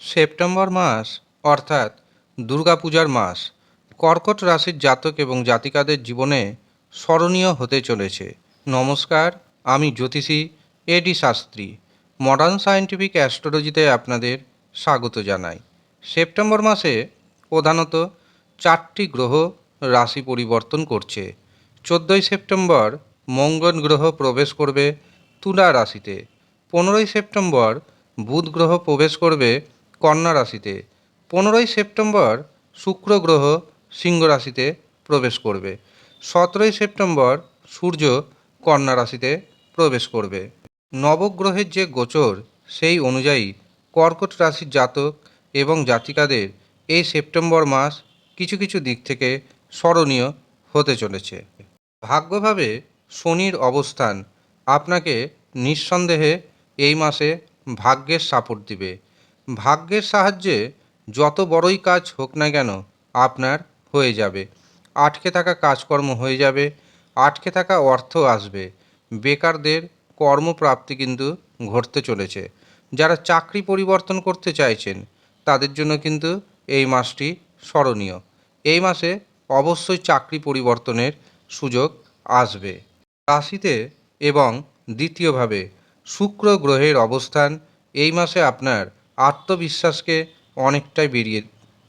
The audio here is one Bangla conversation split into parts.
সেপ্টেম্বর মাস, অর্থাৎ দুর্গাপূজার মাস, কর্কট রাশির জাতক এবং জাতিকাদের জীবনে স্মরণীয় হতে চলেছে। নমস্কার, আমি জ্যোতিষী A D Shastri modern scientific অ্যাস্ট্রোলজিতে আপনাদের স্বাগত জানাই। সেপ্টেম্বর মাসে প্রধানত চারটি গ্রহ রাশি পরিবর্তন করছে। চোদ্দোই সেপ্টেম্বর মঙ্গল গ্রহ প্রবেশ করবে তুলা রাশিতে। পনেরোই সেপ্টেম্বর বুধ গ্রহ প্রবেশ করবে কন্যা রাশিতে। পনেরোই সেপ্টেম্বর শুক্র গ্রহ সিংহ রাশিতে প্রবেশ করবে। সতেরোই সেপ্টেম্বর সূর্য কন্যা রাশিতে প্রবেশ করবে। নবগ্রহের যে গোচর, সেই অনুযায়ী কর্কট রাশির জাতক এবং জাতিকাদের এই সেপ্টেম্বর মাস কিছু কিছু দিক থেকে স্মরণীয় হতে চলেছে। ভাগ্যভাবে শনির অবস্থান আপনাকে নিঃসন্দেহে এই মাসে ভাগ্যের সাপোর্ট দিবে। ভাগ্যের সাহায্যে যত বড়ই কাজ হোক না কেন আপনার হয়ে যাবে। আটকে থাকা কাজকর্ম হয়ে যাবে, আটকে থাকা অর্থ আসবে। বেকারদের কর্মপ্রাপ্তি কিন্তু ঘটতে চলেছে। যারা চাকরি পরিবর্তন করতে চাইছেন, তাদের জন্য কিন্তু এই মাসটি স্মরণীয়। এই মাসে অবশ্যই চাকরি পরিবর্তনের সুযোগ আসবে। রাশিতে এবং দ্বিতীয়ভাবে শুক্র গ্রহের অবস্থান এই মাসে আপনার আত্মবিশ্বাসকে অনেকটাই বেরিয়ে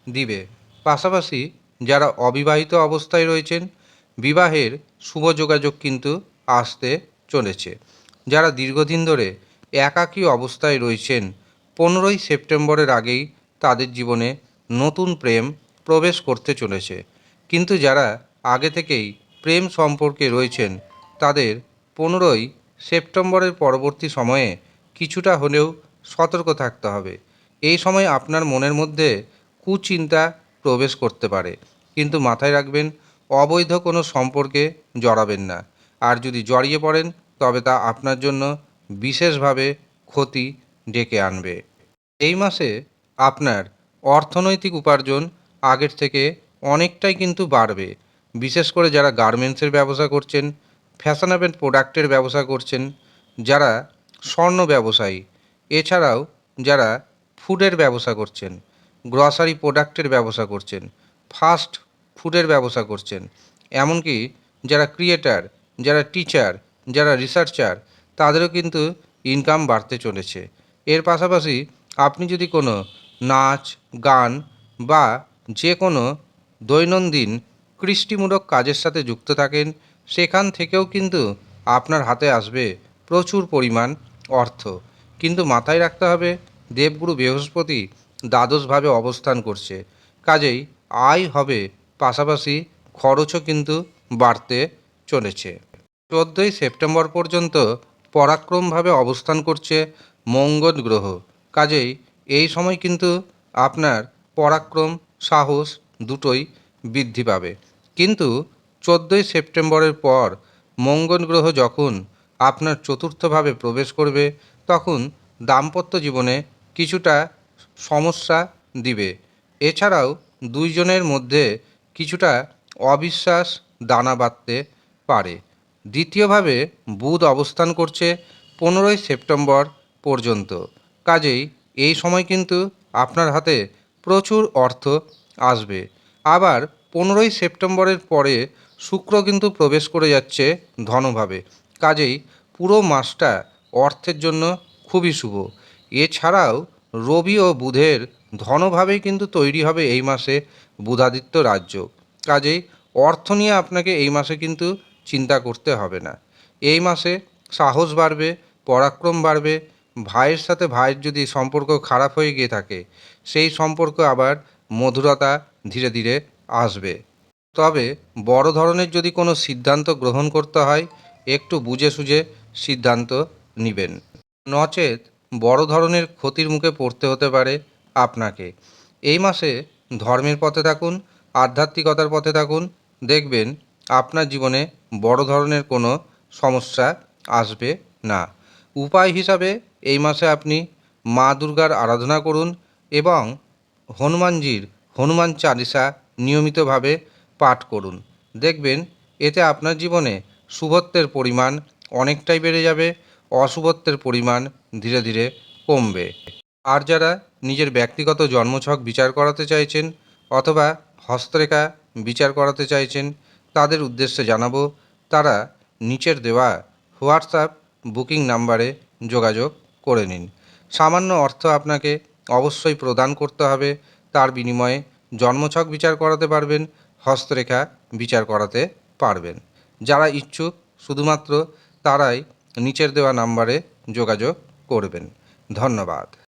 দিবে। পাশাপাশি যারা অবিবাহিত অবস্থায় রয়েছেন, বিবাহের শুভ যোগাযোগ কিন্তু আসতে চলেছে। যারা দীর্ঘদিন ধরে একাকী অবস্থায় রয়েছেন, পনেরোই সেপ্টেম্বরের আগেই তাদের জীবনে নতুন প্রেম প্রবেশ করতে চলেছে। কিন্তু যারা আগে থেকেই প্রেম সম্পর্কে রয়েছেন, তাদের পনেরোই সেপ্টেম্বরের পরবর্তী সময়ে কিছুটা হলেও সতর্ক থাকতে হবে। এই সময় আপনার মনের মধ্যে কুচিন্তা প্রবেশ করতে পারে। কিন্তু মাথায় রাখবেন, অবৈধ কোনো সম্পর্কে জড়াবেন না। আর যদি জড়িয়ে পড়েন, তবে তা আপনার জন্য বিশেষভাবে ক্ষতি ডেকে আনবে। এই মাসে আপনার অর্থনৈতিক উপার্জন আগের থেকে অনেকটাই কিন্তু বাড়বে। বিশেষ করে যারা গার্মেন্টসের ব্যবসা করছেন, ফ্যাশনেবল প্রোডাক্টের ব্যবসা করছেন, যারা স্বর্ণ ব্যবসায়ী এছাড়াও যারা ফুডের ব্যবসা করছেন, গ্রসারি প্রোডাক্টের ব্যবসা করছেন, ফাস্ট ফুডের ব্যবসা করছেন, এমনকি যারা ক্রিয়েটার, যারা টিচার, যারা রিসার্চার, তাদেরও কিন্তু ইনকাম বাড়তে চলেছে। এর পাশাপাশি আপনি যদি কোনো নাচ, গান বা যে কোনো দৈনন্দিন কৃষ্টিমূলক কাজের সাথে যুক্ত থাকেন, সেখান থেকেও কিন্তু আপনার হাতে আসবে প্রচুর পরিমাণ অর্থ। কিন্তু মাথায় রাখতে হবে, দেবগুরু বৃহস্পতি দ্বাদশভাবে অবস্থান করছে। কাজেই আয় হবে, পাশাপাশি খরচও কিন্তু বাড়তে চলেছে। চোদ্দোই সেপ্টেম্বর পর্যন্ত পরাক্রমভাবে অবস্থান করছে মঙ্গল গ্রহ। কাজেই এই সময় কিন্তু আপনার পরাক্রম, সাহস দুটোই বৃদ্ধি পাবে। কিন্তু চোদ্দোই সেপ্টেম্বরের পর মঙ্গল গ্রহ যখন আপনার চতুর্থভাবে প্রবেশ করবে তখন দাম্পত্য জীবনে কিছুটা সমস্যা দিবে। এছাড়াও দুইজনের মধ্যে কিছুটা অবিশ্বাস দানা বাঁধতে পারে। দ্বিতীয়ভাবে বুধ অবস্থান করছে পনেরোই সেপ্টেম্বর পর্যন্ত। কাজেই এই সময় কিন্তু আপনার হাতে প্রচুর অর্থ আসবে। আবার পনেরোই সেপ্টেম্বরের পরে শুক্র কিন্তু প্রবেশ করে যাচ্ছে ধনভাবে। কাজেই পুরো মাসটা অর্থের জন্য খুবই শুভ। এছাড়াও রবি ও বুধের ধনভাবেই কিন্তু তৈরি হবে এই মাসে বুধাদিত্য রাজ্য। কাজেই অর্থ নিয়ে আপনাকে এই মাসে কিন্তু চিন্তা করতে হবে না। এই মাসে সাহস বাড়বে, পরাক্রম বাড়বে, ভাইয়ের সাথে ভাইয়ের যদি সম্পর্ক খারাপ হয়ে গিয়ে থাকে, সেই সম্পর্ক আবার মধুরতা ধীরে ধীরে আসবে। তবে বড় ধরনের যদি কোনো সিদ্ধান্ত গ্রহণ করতে হয়, একটু বুঝে সুঝে সিদ্ধান্ত নেবেন। নচেত বড় ধরনের ক্ষতির মুখে পড়তে হতে পারে আপনাকে। এই মাসে ধর্মের পথে থাকুন, আধ্যাত্মিকতার পথে থাকুন, দেখবেন আপনার জীবনে বড় ধরনের কোনো সমস্যা আসবে না। উপায় হিসাবে এই মাসে আপনি মা দুর্গার আরাধনা করুন এবং হনুমানজির হনুমান চালিসা নিয়মিতভাবে পাঠ করুন। দেখবেন এতে আপনার জীবনে শুভত্বের পরিমাণ অনেকটাই বেড়ে যাবে অশুভত্বের পরিমাণ ধীরে ধীরে কমবে। আর যারা নিজের ব্যক্তিগত জন্মছক বিচার করাতে চাইছেন অথবা হস্তরেখা বিচার করাতে চাইছেন, তাদের উদ্দেশ্যে জানাব, তারা নিচের দেওয়া হোয়াটসঅ্যাপ বুকিং নাম্বারে যোগাযোগ করে নিন। সামান্য অর্থ আপনাকে অবশ্যই প্রদান করতে হবে, তার বিনিময়ে জন্মছক বিচার করাতে পারবেন, হস্তরেখা বিচার করাতে পারবেন। যারা ইচ্ছুক, শুধুমাত্র তারাই নিচের দেওয়া নাম্বারে যোগাযোগ করবেন। ধন্যবাদ।